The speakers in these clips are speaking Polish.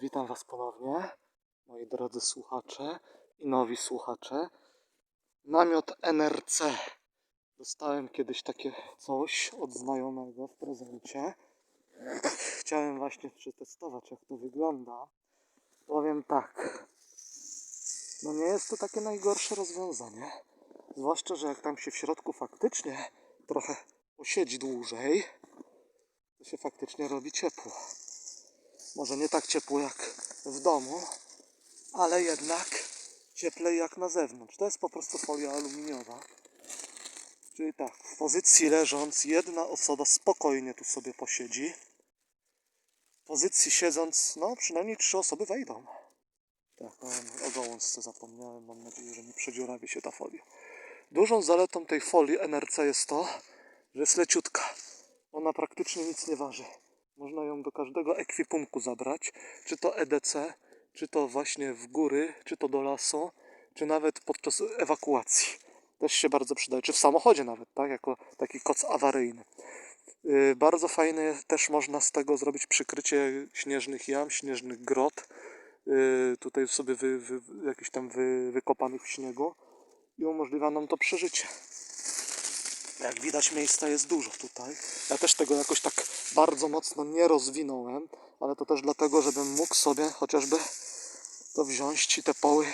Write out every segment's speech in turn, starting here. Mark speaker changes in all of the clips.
Speaker 1: Witam Was ponownie, moi drodzy słuchacze i nowi słuchacze. Namiot NRC. Dostałem kiedyś takie coś od znajomego w prezencie. Chciałem właśnie przetestować, jak to wygląda. Powiem tak. No nie jest to takie najgorsze rozwiązanie. Zwłaszcza, że jak tam się w środku faktycznie trochę posiedzi dłużej, to się faktycznie robi ciepło. Może nie tak ciepło jak w domu, ale jednak cieplej jak na zewnątrz. To jest po prostu folia aluminiowa. Czyli tak, w pozycji leżąc jedna osoba spokojnie tu sobie posiedzi. W pozycji siedząc, no przynajmniej trzy osoby wejdą. Tak, o gałązce zapomniałem. Mam nadzieję, że nie przedziurawi się ta folia. Dużą zaletą tej folii NRC jest to, że jest leciutka. Ona praktycznie nic nie waży. Można ją do każdego ekwipunku zabrać, czy to EDC, czy to właśnie w góry, czy to do lasu, czy nawet podczas ewakuacji. Też się bardzo przydaje, czy w samochodzie nawet, tak, jako taki koc awaryjny. Yy, Bardzo fajne też można z tego zrobić przykrycie śnieżnych jam, śnieżnych grot. Yy, Tutaj sobie wy, wy, jakiś tam wy, wykopanych w śniegu i umożliwia nam to przeżycie. Jak widać, miejsca jest dużo tutaj. Ja też tego jakoś tak bardzo mocno nie rozwinąłem, ale to też dlatego, żebym mógł sobie chociażby to wziąć i te poły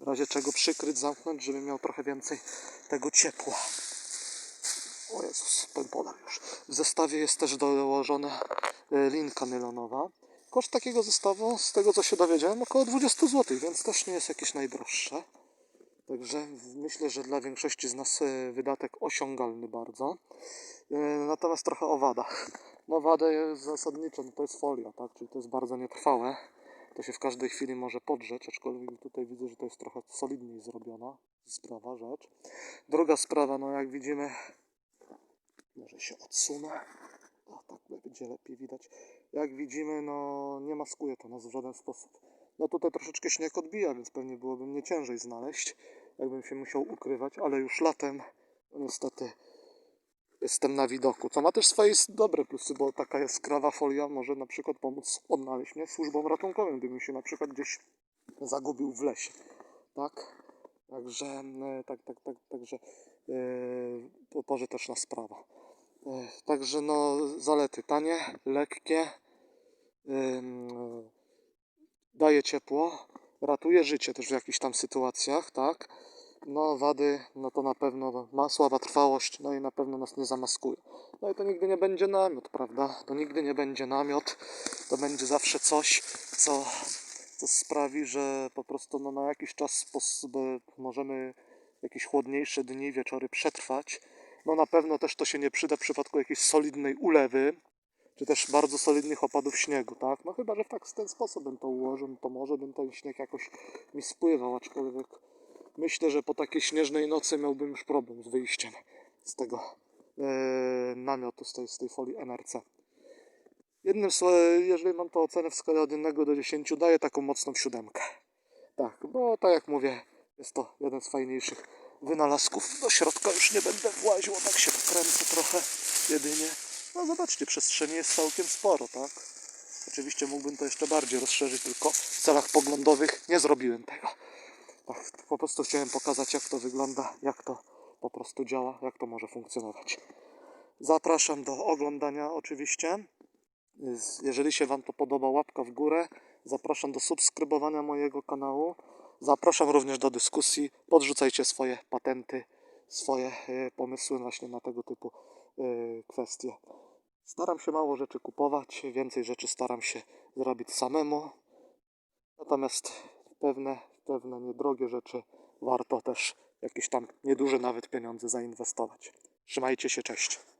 Speaker 1: w razie czego przykryć, zamknąć, żeby miał trochę więcej tego ciepła. O Jezus, ten podar już. W zestawie jest też dołożona e, linka nylonowa. Koszt takiego zestawu, z tego co się dowiedziałem, około 20 zł, więc też nie jest jakieś najdroższe. Także myślę, że dla większości z nas e, wydatek osiągalny bardzo. E, Natomiast trochę o wadach. No wadę jest zasadniczo, no to jest folia, tak? Czyli to jest bardzo nietrwałe. To się w każdej chwili może podrzeć, aczkolwiek tutaj widzę, że to jest trochę solidniej zrobiona sprawa, rzecz. Druga sprawa, no jak widzimy, może się odsunę. O, tak będzie lepiej widać. Jak widzimy, no nie maskuje to nas w żaden sposób. No tutaj troszeczkę śnieg odbija, więc pewnie byłoby mnie ciężej znaleźć, jakbym się musiał ukrywać, ale już latem, niestety, jestem na widoku. Co ma też swoje dobre plusy, bo taka jaskrawa folia może na przykład pomóc odnaleźć mnie służbom ratunkowym, gdybym się na przykład gdzieś zagubił w lesie. Tak? Także, e, tak, tak, tak, także yy, pożyteczna sprawa. E, Także no zalety tanie, lekkie, ym, daje ciepło, ratuje życie też w jakichś tam sytuacjach, tak? No wady, no to na pewno ma słaba trwałość, no i na pewno nas nie zamaskuje. No i to nigdy nie będzie namiot, prawda? To nigdy nie będzie namiot, to będzie zawsze coś, co, co sprawi, że po prostu no, na jakiś czas możemy jakieś chłodniejsze dni, wieczory przetrwać. No na pewno też to się nie przyda w przypadku jakiejś solidnej ulewy, czy też bardzo solidnych opadów śniegu, tak? No chyba, że tak w ten sposób bym to ułożył, no to może bym ten śnieg jakoś mi spływał, aczkolwiek myślę, że po takiej śnieżnej nocy miałbym już problem z wyjściem z tego e, namiotu, z tej, z tej folii NRC. Jednym słowem, jeżeli mam to ocenę w skali od 1 do 10, daję taką mocną siódemkę. Tak, bo tak jak mówię, jest to jeden z fajniejszych wynalazków. Do środka już nie będę właził, tak się pokręcę trochę jedynie. No zobaczcie, przestrzeni jest całkiem sporo, tak? Oczywiście mógłbym to jeszcze bardziej rozszerzyć, tylko w celach poglądowych nie zrobiłem tego. Tak, po prostu chciałem pokazać, jak to wygląda, jak to po prostu działa, jak to może funkcjonować. Zapraszam do oglądania oczywiście. Jeżeli się Wam to podoba, łapka w górę. Zapraszam do subskrybowania mojego kanału. Zapraszam również do dyskusji. Podrzucajcie swoje patenty, swoje e, pomysły właśnie na tego typu e, kwestie. Staram się mało rzeczy kupować, więcej rzeczy staram się zrobić samemu. Natomiast pewne, pewne niedrogie rzeczy warto też jakieś tam nieduże nawet pieniądze zainwestować. Trzymajcie się, cześć.